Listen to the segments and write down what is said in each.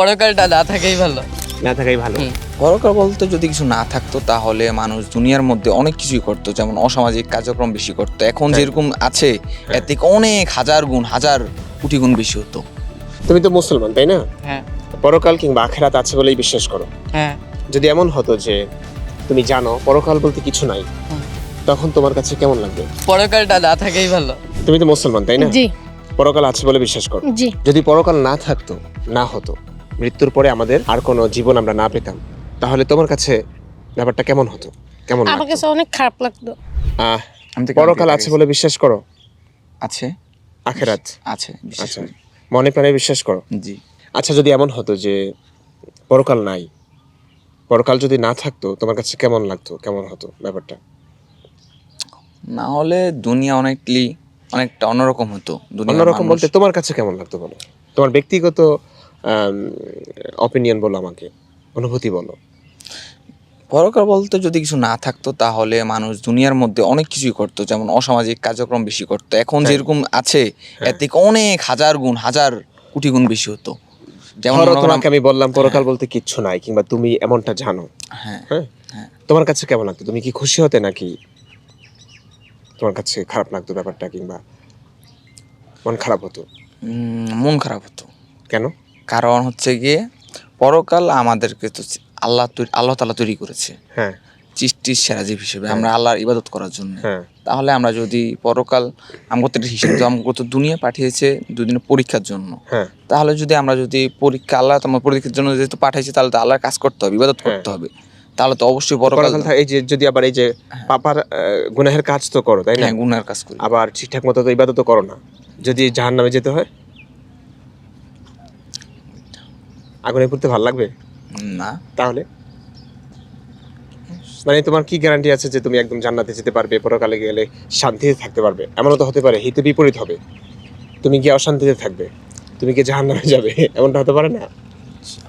পরকালটা না থাকাই ভালো। না থাকাই ভালো। পরকাল বলতে যদি কিছু না থাকতো তাহলে মানুষ দুনিয়ার মধ্যে অনেক কিছুই করতো যেমন অসামাজিক কার্যক্রম বেশি করতো। এখন যেরকম আছে এর থেকে অনেক হাজার গুণ হাজার কোটি গুণ বেশি হতো। তুমি তো মুসলমান তাই না? হ্যাঁ। পরকাল কিংবা আখেরাত আছে বলেই বিশ্বাস করো। হ্যাঁ। যদি এমন হতো যে তুমি জানো পরকাল বলতে কিছু নাই তখন তোমার কাছে কেমন লাগবে? পরকালটা না থাকাই ভালো। তুমি তো মুসলমান তাই না? জি। পরকাল আছে বলে বিশ্বাস করো। জি। যদি পরকাল না থাকতো না হতো মৃত্যুর পরে আমাদের আর কোনো জীবন আমরা না পেতাম। তাহলে তোমার কাছে ব্যাপারটা কেমন হতো? কেমন আমার কাছে অনেক খারাপ লাগতো। আহ, পরকাল আছে বলে বিশ্বাস করো। আছে। আখেরাত। আছে আচ্ছা। মনে প্রাণে বিশ্বাস করো। জি। আচ্ছা যদি এমন হতো যে পরকাল নাই পরকাল যদি না থাকতো তোমার কাছে কেমন লাগতো? কেমন হতো ব্যাপারটা? না হলে দুনিয়া অনেকলি অনেকটা অন্যরকম হতো। অন্যরকম বলতে তোমার কাছে কেমন লাগতো বলো? তোমার ব্যক্তিগত অপিনিয়ন বলো আমাকে অনুভূতি বলো। পরকাল বলতে যদি কিছু না থাকতো তাহলে মানুষ দুনিয়ার মধ্যে অনেক কিছুই করতো যেমন অসামাজিক কার্যক্রম বেশি করতো। এখন হ্যাঁ। যেরকম আছে এর থেকে অনেক হাজার গুণ হাজার কোটি গুণ বেশি হতো। যেমন মনে তোমাকে আমি বললাম পরকাল বলতে কিচ্ছু নাই কিংবা তুমি এমনটা জানো। হ্যাঁ হ্যাঁ? হ্যাঁ। তোমার কাছে কেমন লাগতো? তুমি কি খুশি হতে নাকি তোমার কাছে খারাপ লাগতো ব্যাপারটা কিংবা মন খারাপ হতো? মন খারাপ হতো। কেন? কারণ হচ্ছে গিয়ে পরকাল আমাদেরকে তো আল্লাহ তৈরি আল্লাহ তালা তৈরি করেছে। হ্যাঁ। সৃষ্টির সেরা জীব হিসেবে আমরা আল্লাহর ইবাদত করার জন্য। হ্যাঁ। তাহলে আমরা যদি পরকাল আমাকে হিসেবে তো আমাকে তো দুনিয়া পাঠিয়েছে দুদিনের পরীক্ষার জন্য হ্যাঁ। তাহলে যদি আমরা যদি পরীক্ষা আল্লাহ তোমার পরীক্ষার জন্য যেহেতু পাঠাইছি তাহলে তো আল্লাহর কাজ করতে হবে ইবাদত করতে হবে। তাহলে তো অবশ্যই পরকাল এই যে যদি আবার এই যে পাপার গুনাহের কাজ তো করো তাই না? হ্যাঁ গুনার কাজ করি। আবার ঠিকঠাক মতো তো ইবাদত করো না। যদি জাহান নামে যেতে হয়? আগুনে পড়তে ভালো লাগবে? না। তাহলে? মানে তোমার কি গ্যারান্টি আছে যে তুমি একদম জান্নাতে যেতে পারবে পরকালে গেলে শান্তিতে থাকতে পারবে? এমনও তো হতে পারে হিতে বিপরীত হবে। তুমি গিয়ে অশান্তিতে থাকবে। তুমি কি জাহান নামে যাবে। এমনটা হতে পারে না?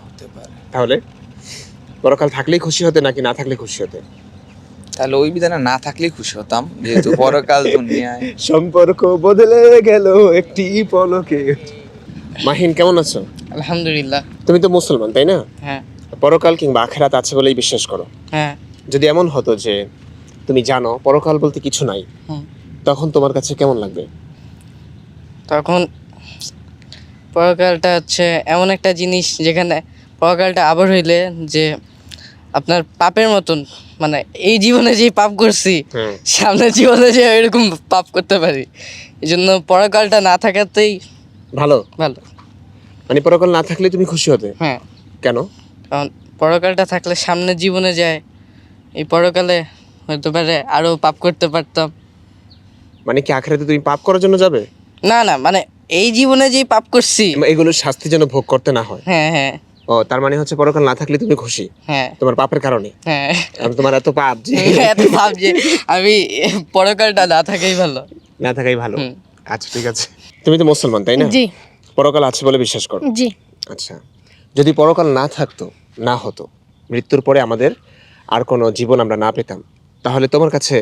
হতে পারে। তাহলে? পরকাল থাকলেই খুশি হতে নাকি না থাকলে খুশি হতে? তাহলে ওই বিধানে না থাকলেই খুশি হতাম যেহেতু পরকাল দুনিয়ায়। সম্পর্ক বদলে গেল একটি পলকে। মাহিন কেমন আছো? আলহামদুলিল্লাহ। তুমি তো মুসলমান তাই না? হ্যাঁ। পরকাল কিংবা আখেরাত আছে বলেই বিশ্বাস করো। হ্যাঁ। যদি এমন হতো যে তুমি জানো পরকাল বলতে কিছু নাই তখন তোমার কাছে কেমন লাগবে? তখন পরকালটা হচ্ছে এমন একটা জিনিস যেখানে পরকালটা আবার হইলে যে আপনার পাপের মতন মানে এই জীবনে যে পাপ করছি হুম সামনের জীবনে যে এরকম পাপ করতে পারি। এই জন্য পরকালটা না থাকাতেই ভালো। ভালো। মানে পরকাল না থাকলে তুমি খুশি হতে? হ্যাঁ। কেন? কারণ পরকালটা থাকলে সামনের জীবনে যায়। এই পরকালে হতে পারে আরও পাপ করতে পারতাম। মানে কি আখেরাতে তুমি পাপ করার জন্য যাবে? না না মানে এই জীবনে যেই পাপ করছি। এগুলোর শাস্তি যেন ভোগ করতে না হয়। হ্যাঁ হ্যাঁ। ও তার মানে হচ্ছে পরকাল না থাকলে তুমি খুশি? হ্যাঁ। তোমার পাপের কারণে? হ্যাঁ। কারণ তোমার এত পাপ যে এত ভাব যে আমি পরকালটা না থাকাই ভালো। না থাকাই ভালো। আচ্ছা ঠিক আছে। তুমি তো মুসলমান তাই না? জি। পরকাল আছে বলে বিশ্বাস করো? জি। আচ্ছা। যদি পরকাল না থাকতো না হতো মৃত্যুর পরে আমাদের আর কোনো জীবন আমরা না পেতাম তাহলে তোমার কাছে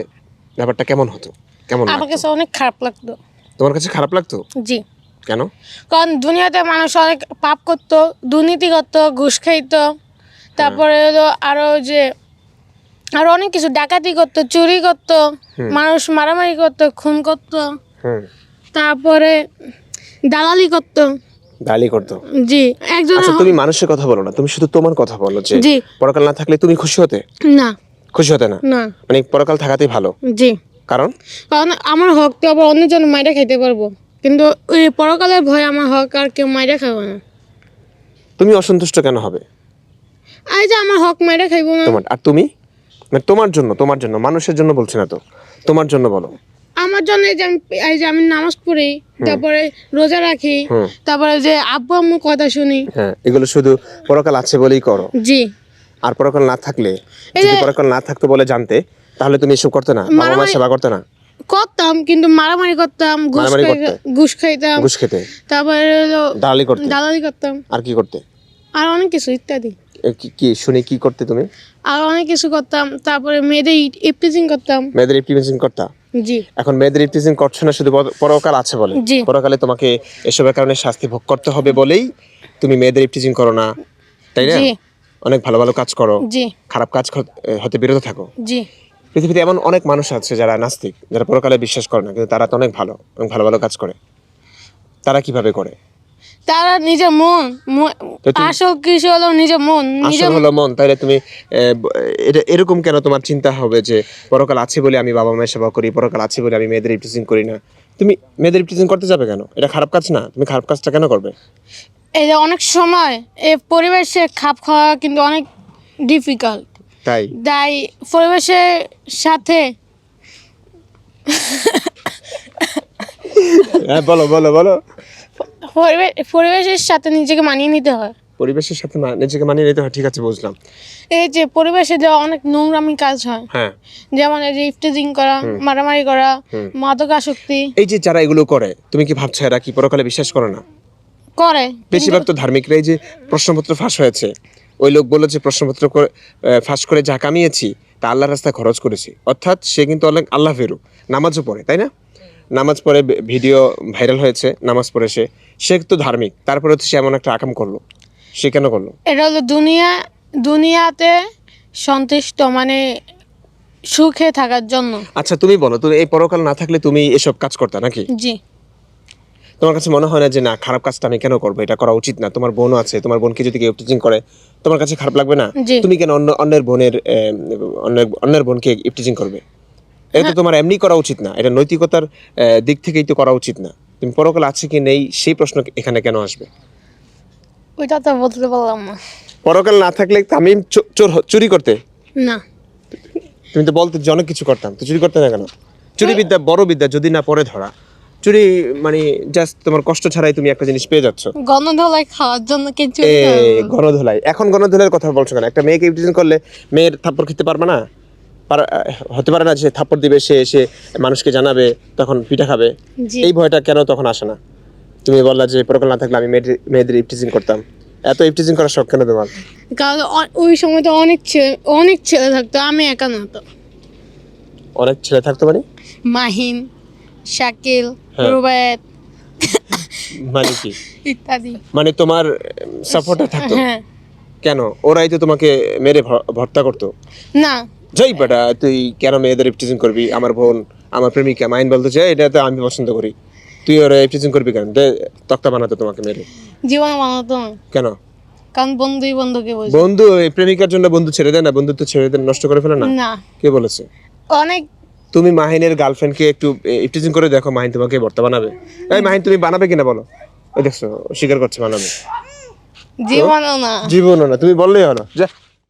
ব্যাপারটা কেমন হতো? কেমন আমার কাছে অনেক খারাপ লাগতো। তোমার কাছে খারাপ লাগতো? জি। কেন? কারণ দুনিয়াতে মানুষ অনেক পাপ করতো দুর্নীতি করতো ঘুষ খাইতো। তারপরে হলো আরও যে আরও অনেক কিছু ডাকাতি করতো চুরি করতো মানুষ মারামারি করতো খুন করতো। তারপরে দালালি করতো। গালি করতো? জি একজন আচ্ছা তুমি মানুষের কথা বলো না তুমি শুধু তোমার কথা বলো যে জি। পরকাল না থাকলে তুমি খুশি হতে? না। খুশি হতে না? না। মানে পরকাল থাকাতেই ভালো? জি। কারণ? কারণ আমার হক তো আবার অন্যজন মাইরা খাইতে পারব। কিন্তু ওই পরকালের ভয় আমার হক আর কেউ মাইরা খাব না। তুমি অসন্তুষ্ট কেন হবে? এই যে আমার হক মাইরা খাইবো না। তোমার আর তুমি? মানে তোমার জন্য তোমার জন্য মানুষের জন্য বলছি না তো। তোমার জন্য বলো। আমার জন্য এই যে আমি এই যে আমি নামাজ পড়ি তারপরে রোজা রাখি তারপরে যে আব্বু আম্মুর কথা শুনি হ্যাঁ এগুলো শুধু পরকাল আছে বলেই করো জি আর পরকাল না থাকলে যদি পরকাল না থাকতো বলে জানতে তাহলে তুমি এসব করতে না বাবা মা সেবা করতে না করতাম কিন্তু মারামারি করতাম ঘুষ খাইতাম ঘুষ খেতে তারপরে দালালি করতে দালালি করতাম আর কি করতে আর অনেক কিছু ইত্যাদি কি- শুনে কি করতে তুমি আর অনেক কিছু করতাম তারপরে মেয়েদের ইপটিজিং করতাম মেয়েদের ইমপ্লিমেন্টেশন করতা জি। এখন মেয়েদের ইফটিজিং করছ না শুধু পরকাল আছে বলে। পরকালে তোমাকে এসবের কারণে শাস্তি ভোগ করতে হবে বলেই তুমি মেয়েদের ইফটিজিং করো না তাই না? অনেক ভালো ভালো কাজ করো খারাপ কাজ হতে বিরত থাকো। জি। পৃথিবীতে এমন অনেক মানুষ আছে যারা নাস্তিক যারা পরকালে বিশ্বাস করে না কিন্তু তারা তো অনেক ভালো অনেক ভালো ভালো কাজ করে। তারা কীভাবে করে? তারা নিজের মন আসল কিছু হলো নিজের মন আসল হলো মন তাইলে তুমি এটা এরকম কেন তোমার চিন্তা হবে যে পরকাল আছে বলে আমি বাবা মায়ের সেবা করি পরকাল আছে বলে আমি মেয়েদের ইফটিজিং করি না? তুমি মেয়েদের ইফটিজিং করতে যাবে কেন? এটা খারাপ কাজ না? তুমি খারাপ কাজটা কেন করবে? এই যে অনেক সময় এই পরিবেশে খাপ খাওয়া কিন্তু অনেক ডিফিকাল্ট তাই? তাই পরিবেশের সাথে হ্যাঁ বলো বলো বলো। পরিবেশের সাথে নিজেকে মানিয়ে নিতে হয়। পরিবেশের সাথে নিজেকে মানিয়ে নিতে হয় ঠিক আছে বুঝলাম। এই যে পরিবেশে যে অনেক নোংরামি কাজ হয় হ্যাঁ। যেমন এই যে ইফটিজিং করা মারামারি করা মাদক আসক্তি এই যে যারা এগুলো করে তুমি কি ভাবছ এরা কি পরকালে বিশ্বাস করে না? করে। বেশিরভাগ তো ধার্মিকরা এই যে প্রশ্নপত্র ফাঁস হয়েছে। ওই লোক বলল যে প্রশ্নপত্র করে- ফাঁস করে যা কামিয়েছি তা আল্লাহর রাস্তায় খরচ করেছি। অর্থাৎ সে কিন্তু অনেক আল্লাহ ফেরু নামাজও পড়ে তাই না? নামাজ পড়ে ভিডিও ভাইরাল হয়েছে নামাজ পড়ে সে। সে তো ধার্মিক তারপরে হচ্ছে সে এমন একটা আকাম করল। সে কেন করল? এটা হলো দুনিয়া দুনিয়াতে সন্তুষ্ট মানে সুখে থাকার জন্য। আচ্ছা তুমি বলো তুমি এই পরকাল না থাকলে তুমি এসব কাজ করতে নাকি? জি। তোমার কাছে মনে হয় না যে না খারাপ কাজটা আমি কেন করব? এটা করা উচিত না। তোমার বোনও আছে তোমার বোনকে যদি কেউ টিচিং করে তোমার কাছে খারাপ লাগবে না। তুমি কেন অন্য অন্যের বোনের আহ, অন্যের অন্যের বোনকে ইফটিজিং করবে? এটা তোমার এমনি করা উচিত না। এটা নৈতিকতার দিক থেকেই তো করা উচিত না। তুমি পরকাল আছে কি নেই সেই প্রশ্ন এখানে কেন আসবে? ওইটা তো বলতে পারলাম না। পরকাল না থাকলে তামিম চোর চুরি করতে? না। তুমি তো বলতে যে অনেক কিছু করতাম তো চুরি করতে না কেন? চুরি বিদ্যা বড় বিদ্যা যদি না পরে ধরা চুরি মানে জাস্ট তোমার কষ্ট ছাড়াই তুমি একটা জিনিস পেয়ে যাচ্ছ। গণধলাই খাওয়ার জন্য কিছু এ গণধোলাই। এখন গণধোলাইয়ের কথা বলছো কেন? একটা মেয়েকে ইফটিজিং করলে মেয়ের থাপ্পড় খেতে পারবে না? হতে পারে না যে থাপ্পড় দিবে সে এসে মানুষকে জানাবে তখন পিঠা খাবে। এই ভয়টা কেন তখন আসে না? তুমি বললা যে প্রকল্প না থাকলে আমি মেয়েদের- ইফটিজিং করতাম। এত ইফটিজিং করার শখ কেন তোমার? কারণ ওই সময় তো অনেক ছেলে অনেক ছেলে থাকতো আমি একা না তো। অনেক ছেলে থাকতো মানে? মাহিন শাকিল হ্যাঁ। রুবায়েত। মানে কি? ইত্যাদি। মানে তোমার সাপোর্টার থাকতো? হ্যাঁ। কেন? ওরাই তো তোমাকে মেরে ভর্তা করতো। না। যাই বেটা তুই কেন মেয়েদের ইফটিজিং করবি? আমার বোন আমার প্রেমিকা মাইন বলতে চাই এটা তো আমি পছন্দ করি। তুই ওরা ইফটিজিং করবি কেন? দে তক্তা বানাতো তোমাকে মেরে। জীবন বানাতো না কেন? কারণ বন্ধুই বন্ধুকে বোঝে বন্ধু এই প্রেমিকার জন্য বন্ধু ছেড়ে দেয় না বন্ধুত্ব ছেড়ে দেয় নষ্ট করে ফেলে না? না। কে বলেছে? অনেক তুমি মাহিনের গার্লফ্রেন্ডকে একটু ইফটিজিং করে দেখো মাহিন তোমাকে ভর্তা বানাবে। এই মাহিন তুমি বানাবে কিনা বলো? ওই দেখছ স্বীকার করছে বানাবে জীবনও না। জীবনও না তুমি বললেই হলো। যা।